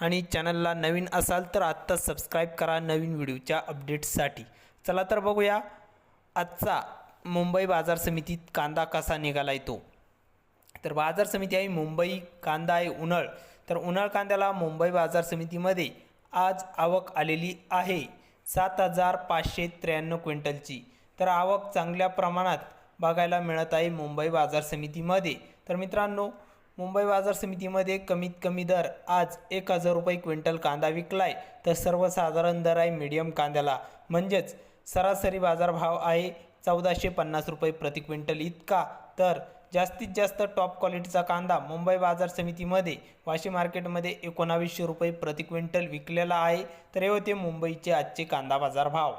आणि चॅनलला नवीन असाल तर आत्ताच सबस्क्राईब करा नवीन व्हिडिओच्या अपडेट्ससाठी. चला तर बघूया आजचा मुंबई बाजार समितीत कांदा कसा निघाला येतो तर बाजार समिती आहे मुंबई कांदा आहे उन्हाळ. तर उन्हाळ कांद्याला मुंबई बाजार समितीमध्ये आज आवक आलेली आहे सात हजार पाचशे त्र्याण्णव क्विंटलची. तर आवक चांगल्या प्रमाणात बघायला मिळत आहे मुंबई बाजार समितीमध्ये. तर मित्रांनो मुंबई बाजार समितीमध्ये कमीत कमी दर आज एक हजार रुपये क्विंटल कांदा विकलाय तर सर्वसाधारण दर आहे मीडियम कांद्याला. म्हणजेच सरासरी बाजारभाव आहे चौदाशे पन्नास रुपये प्रति क्विंटल इतका. तर जास्तीत जास्त टॉप क्वालिटीचा कांदा मुंबई बाजार समितीमध्ये वाशी मार्केटमध्ये एकोणावीसशे रुपये प्रति क्विंटल विकलेला आहे. तर हे होते मुंबईचे आजचे कांदा बाजार भाव